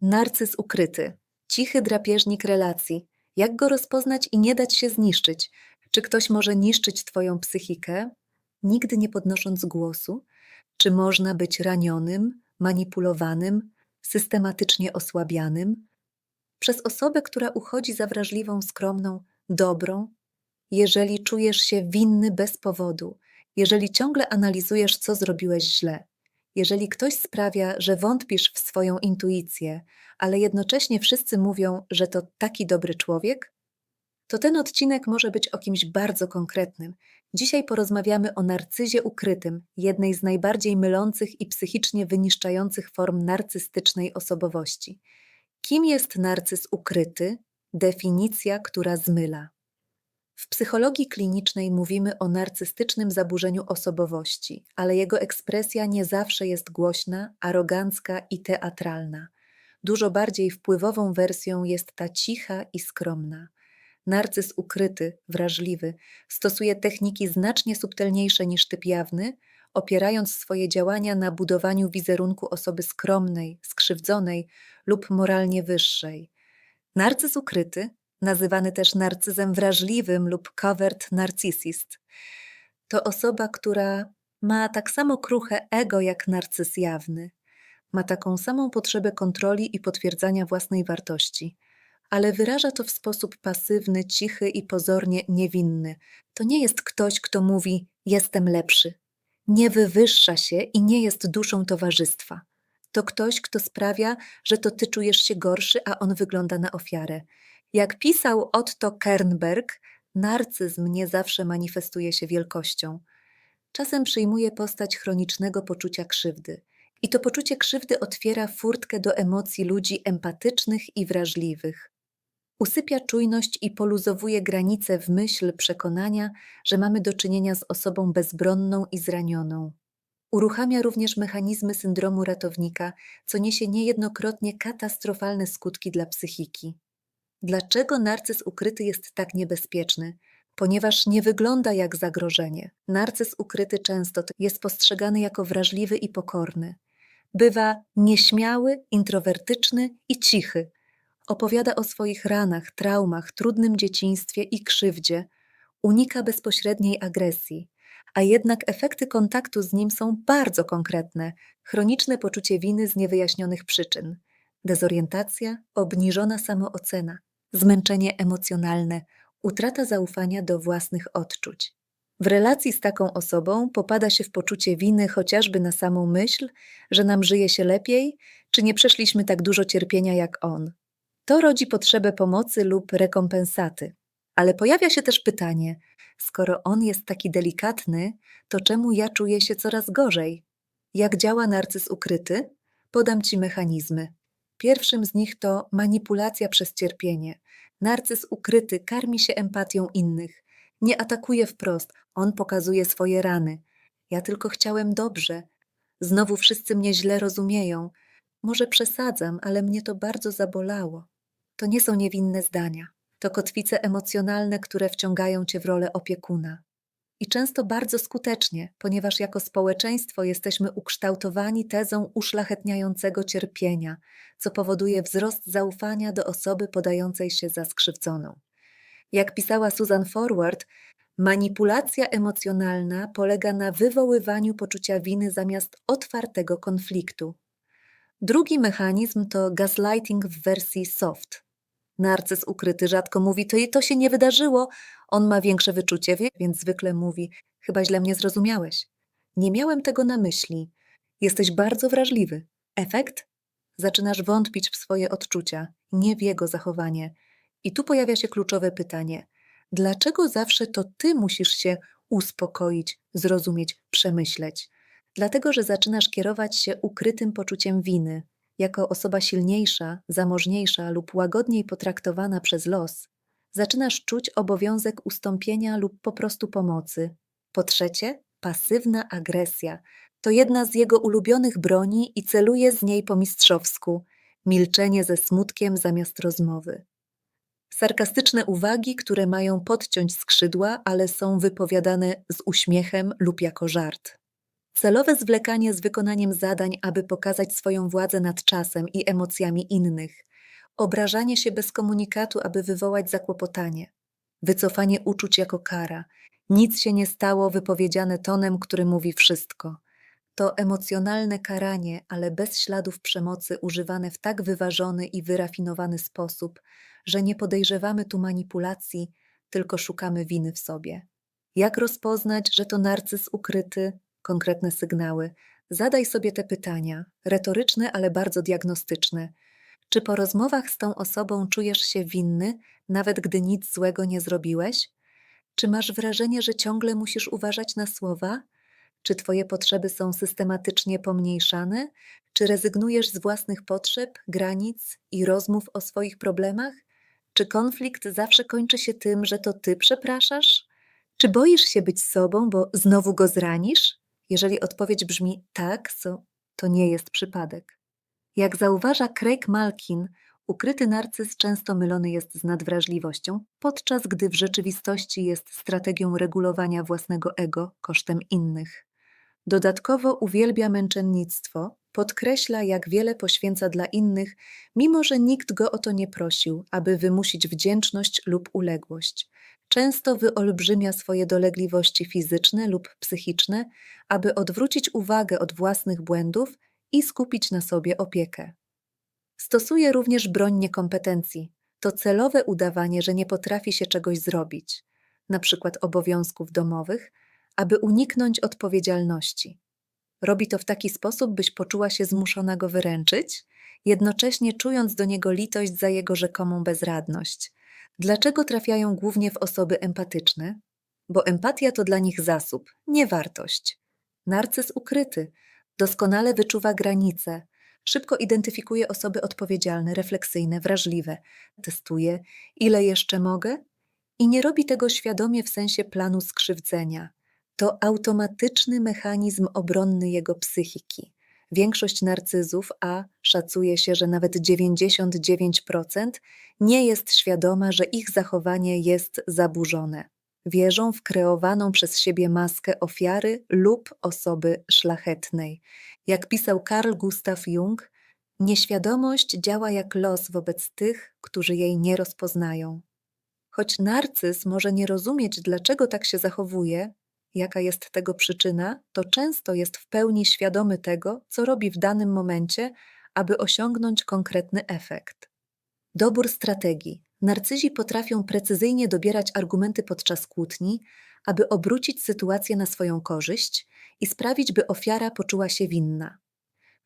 Narcyz ukryty. Cichy drapieżnik relacji. Jak go rozpoznać i nie dać się zniszczyć? Czy ktoś może niszczyć Twoją psychikę, nigdy nie podnosząc głosu? Czy można być ranionym, manipulowanym, systematycznie osłabianym? Przez osobę, która uchodzi za wrażliwą, skromną, dobrą? Jeżeli czujesz się winny bez powodu, jeżeli ciągle analizujesz, co zrobiłeś źle, jeżeli ktoś sprawia, że wątpisz w swoją intuicję, ale jednocześnie wszyscy mówią, że to taki dobry człowiek, to ten odcinek może być o kimś bardzo konkretnym. Dzisiaj porozmawiamy o narcyzie ukrytym, jednej z najbardziej mylących i psychicznie wyniszczających form narcystycznej osobowości. Kim jest narcyz ukryty? Definicja, która zmyla. W psychologii klinicznej mówimy o narcystycznym zaburzeniu osobowości, ale jego ekspresja nie zawsze jest głośna, arogancka i teatralna. Dużo bardziej wpływową wersją jest ta cicha i skromna. Narcyz ukryty, wrażliwy, stosuje techniki znacznie subtelniejsze niż typ jawny, opierając swoje działania na budowaniu wizerunku osoby skromnej, skrzywdzonej lub moralnie wyższej. Narcyz ukryty, nazywany też narcyzem wrażliwym lub covert narcissist, to osoba, która ma tak samo kruche ego jak narcyz jawny. Ma taką samą potrzebę kontroli i potwierdzania własnej wartości, ale wyraża to w sposób pasywny, cichy i pozornie niewinny. To nie jest ktoś, kto mówi: Jestem lepszy. Nie wywyższa się i nie jest duszą towarzystwa. To ktoś, kto sprawia, że to ty czujesz się gorszy, a on wygląda na ofiarę. Jak pisał Otto Kernberg, narcyzm nie zawsze manifestuje się wielkością. Czasem przyjmuje postać chronicznego poczucia krzywdy. I to poczucie krzywdy otwiera furtkę do emocji ludzi empatycznych i wrażliwych. Usypia czujność i poluzowuje granice w myśl przekonania, że mamy do czynienia z osobą bezbronną i zranioną. Uruchamia również mechanizmy syndromu ratownika, co niesie niejednokrotnie katastrofalne skutki dla psychiki. Dlaczego narcyz ukryty jest tak niebezpieczny? Ponieważ nie wygląda jak zagrożenie. Narcyz ukryty często jest postrzegany jako wrażliwy i pokorny. Bywa nieśmiały, introwertyczny i cichy. Opowiada o swoich ranach, traumach, trudnym dzieciństwie i krzywdzie. Unika bezpośredniej agresji, a jednak efekty kontaktu z nim są bardzo konkretne. Chroniczne poczucie winy z niewyjaśnionych przyczyn, dezorientacja, obniżona samoocena, zmęczenie emocjonalne, utrata zaufania do własnych odczuć. W relacji z taką osobą popada się w poczucie winy chociażby na samą myśl, że nam żyje się lepiej, czy nie przeszliśmy tak dużo cierpienia jak on. To rodzi potrzebę pomocy lub rekompensaty. Ale pojawia się też pytanie: skoro on jest taki delikatny, to czemu ja czuję się coraz gorzej? Jak działa narcyz ukryty? Podam ci mechanizmy. Pierwszym z nich to manipulacja przez cierpienie. Narcyz ukryty karmi się empatią innych. Nie atakuje wprost, on pokazuje swoje rany. Ja tylko chciałem dobrze. Znowu wszyscy mnie źle rozumieją. Może przesadzam, ale mnie to bardzo zabolało. To nie są niewinne zdania. To kotwice emocjonalne, które wciągają cię w rolę opiekuna. I często bardzo skutecznie, ponieważ jako społeczeństwo jesteśmy ukształtowani tezą uszlachetniającego cierpienia, co powoduje wzrost zaufania do osoby podającej się za skrzywdzoną. Jak pisała Susan Forward, manipulacja emocjonalna polega na wywoływaniu poczucia winy zamiast otwartego konfliktu. Drugi mechanizm to gaslighting w wersji soft. Narcyz ukryty rzadko mówi, to, to się nie wydarzyło. On ma większe wyczucie, więc zwykle mówi, chyba źle mnie zrozumiałeś. Nie miałem tego na myśli. Jesteś bardzo wrażliwy. Efekt? Zaczynasz wątpić w swoje odczucia, nie w jego zachowanie. I tu pojawia się kluczowe pytanie: dlaczego zawsze to ty musisz się uspokoić, zrozumieć, przemyśleć? Dlatego, że zaczynasz kierować się ukrytym poczuciem winy. Jako osoba silniejsza, zamożniejsza lub łagodniej potraktowana przez los, zaczynasz czuć obowiązek ustąpienia lub po prostu pomocy. Po trzecie, pasywna agresja. To jedna z jego ulubionych broni i celuje z niej po mistrzowsku milczenie ze smutkiem zamiast rozmowy. Sarkastyczne uwagi, które mają podciąć skrzydła, ale są wypowiadane z uśmiechem lub jako żart. celowe zwlekanie z wykonaniem zadań, aby pokazać swoją władzę nad czasem i emocjami innych, obrażanie się bez komunikatu, aby wywołać zakłopotanie, wycofanie uczuć jako kara, nic się nie stało wypowiedziane tonem, który mówi wszystko. To emocjonalne karanie, ale bez śladów przemocy, używane w tak wyważony i wyrafinowany sposób, że nie podejrzewamy tu manipulacji, tylko szukamy winy w sobie. Jak rozpoznać, że to narcyz ukryty? Konkretne sygnały. Zadaj sobie te pytania, retoryczne, ale bardzo diagnostyczne. Czy po rozmowach z tą osobą czujesz się winny, nawet gdy nic złego nie zrobiłeś? Czy masz wrażenie, że ciągle musisz uważać na słowa? Czy Twoje potrzeby są systematycznie pomniejszane? Czy rezygnujesz z własnych potrzeb, granic i rozmów o swoich problemach? Czy konflikt zawsze kończy się tym, że to Ty przepraszasz? Czy boisz się być sobą, bo znowu go zranisz? Jeżeli odpowiedź brzmi tak, to nie jest przypadek. Jak zauważa Craig Malkin, ukryty narcyz często mylony jest z nadwrażliwością, podczas gdy w rzeczywistości jest strategią regulowania własnego ego kosztem innych. Dodatkowo uwielbia męczennictwo, podkreśla, jak wiele poświęca dla innych, mimo że nikt go o to nie prosił, aby wymusić wdzięczność lub uległość. Często wyolbrzymia swoje dolegliwości fizyczne lub psychiczne, aby odwrócić uwagę od własnych błędów i skupić na sobie opiekę. Stosuje również broń niekompetencji. To celowe udawanie, że nie potrafi się czegoś zrobić, przykład obowiązków domowych, aby uniknąć odpowiedzialności. Robi to w taki sposób, byś poczuła się zmuszona go wyręczyć, jednocześnie czując do niego litość za jego rzekomą bezradność. Dlaczego trafiają głównie w osoby empatyczne? Bo empatia to dla nich zasób, nie wartość. Narcyz ukryty doskonale wyczuwa granice, szybko identyfikuje osoby odpowiedzialne, refleksyjne, wrażliwe, testuje, ile jeszcze mogę i nie robi tego świadomie w sensie planu skrzywdzenia. To automatyczny mechanizm obronny jego psychiki. Większość narcyzów, a szacuje się, że nawet 99%, nie jest świadoma, że ich zachowanie jest zaburzone. Wierzą w kreowaną przez siebie maskę ofiary lub osoby szlachetnej. Jak pisał Carl Gustav Jung, nieświadomość działa jak los wobec tych, którzy jej nie rozpoznają. Choć narcyz może nie rozumieć, dlaczego tak się zachowuje, jaka jest tego przyczyna, to często jest w pełni świadomy tego, co robi w danym momencie, aby osiągnąć konkretny efekt. Dobór strategii. Narcyzi potrafią precyzyjnie dobierać argumenty podczas kłótni, aby obrócić sytuację na swoją korzyść i sprawić, by ofiara poczuła się winna.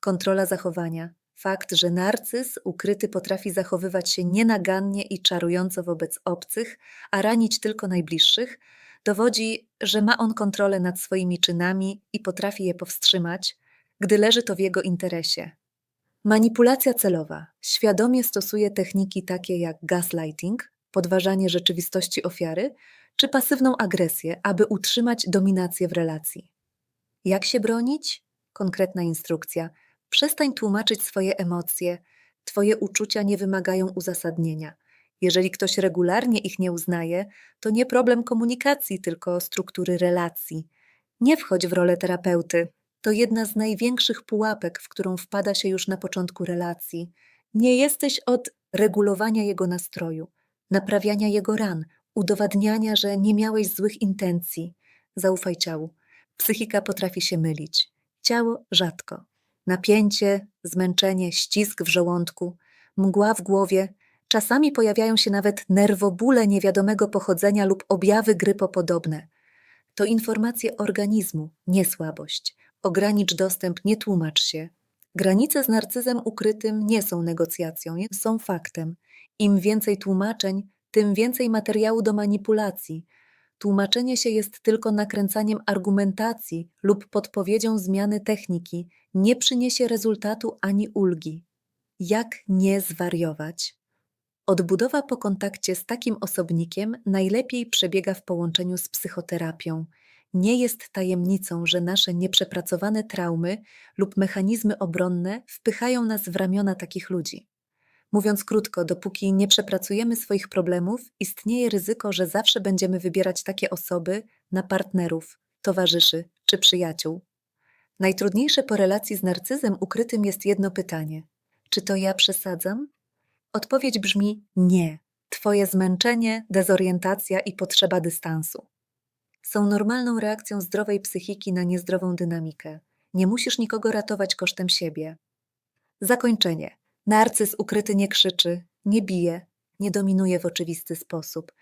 Kontrola zachowania. Fakt, że narcyz ukryty potrafi zachowywać się nienagannie i czarująco wobec obcych, a ranić tylko najbliższych, dowodzi, że ma on kontrolę nad swoimi czynami i potrafi je powstrzymać, gdy leży to w jego interesie. Manipulacja celowa świadomie stosuje techniki takie jak gaslighting, podważanie rzeczywistości ofiary, czy pasywną agresję, aby utrzymać dominację w relacji. Jak się bronić? Konkretna instrukcja. Przestań tłumaczyć swoje emocje. Twoje uczucia nie wymagają uzasadnienia. Jeżeli ktoś regularnie ich nie uznaje, to nie problem komunikacji, tylko struktury relacji. Nie wchodź w rolę terapeuty. To jedna z największych pułapek, w którą wpada się już na początku relacji. Nie jesteś od regulowania jego nastroju, naprawiania jego ran, udowadniania, że nie miałeś złych intencji. Zaufaj ciału. Psychika potrafi się mylić. Ciało rzadko. Napięcie, zmęczenie, ścisk w żołądku, mgła w głowie Czasami pojawiają się nawet nerwobóle niewiadomego pochodzenia lub objawy grypopodobne. To informacje organizmu, nie słabość. Ogranicz dostęp, nie tłumacz się. Granice z narcyzem ukrytym nie są negocjacją, są faktem. Im więcej tłumaczeń, tym więcej materiału do manipulacji. Tłumaczenie się jest tylko nakręcaniem argumentacji lub podpowiedzią zmiany techniki, nie przyniesie rezultatu ani ulgi. Jak nie zwariować? Odbudowa po kontakcie z takim osobnikiem najlepiej przebiega w połączeniu z psychoterapią. Nie jest tajemnicą, że nasze nieprzepracowane traumy lub mechanizmy obronne wpychają nas w ramiona takich ludzi. Mówiąc krótko, dopóki nie przepracujemy swoich problemów, istnieje ryzyko, że zawsze będziemy wybierać takie osoby na partnerów, towarzyszy czy przyjaciół. Najtrudniejsze po relacji z narcyzem ukrytym jest jedno pytanie: czy to ja przesadzam? Odpowiedź brzmi nie. Twoje zmęczenie, dezorientacja i potrzeba dystansu. Są normalną reakcją zdrowej psychiki na niezdrową dynamikę. Nie musisz nikogo ratować kosztem siebie. Zakończenie. Narcyz ukryty nie krzyczy, nie bije, nie dominuje w oczywisty sposób.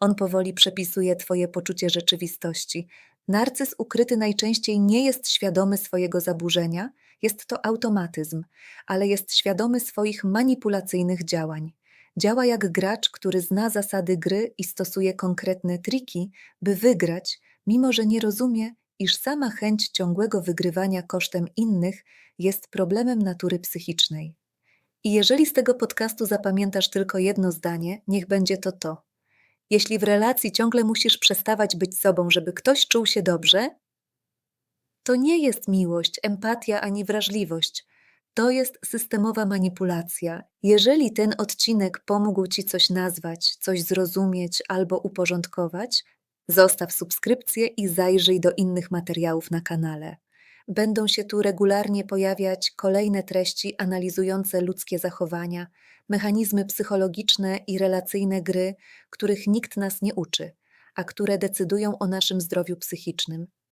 On powoli przepisuje Twoje poczucie rzeczywistości. Narcyz ukryty najczęściej nie jest świadomy swojego zaburzenia, jest to automatyzm, ale jest świadomy swoich manipulacyjnych działań. Działa jak gracz, który zna zasady gry i stosuje konkretne triki, by wygrać, mimo że nie rozumie, iż sama chęć ciągłego wygrywania kosztem innych jest problemem natury psychicznej. I jeżeli z tego podcastu zapamiętasz tylko jedno zdanie, niech będzie to to. Jeśli w relacji ciągle musisz przestawać być sobą, żeby ktoś czuł się dobrze, to nie jest miłość, empatia ani wrażliwość. To jest systemowa manipulacja. Jeżeli ten odcinek pomógł Ci coś nazwać, coś zrozumieć albo uporządkować, zostaw subskrypcję i zajrzyj do innych materiałów na kanale. Będą się tu regularnie pojawiać kolejne treści analizujące ludzkie zachowania, mechanizmy psychologiczne i relacyjne gry, których nikt nas nie uczy, a które decydują o naszym zdrowiu psychicznym.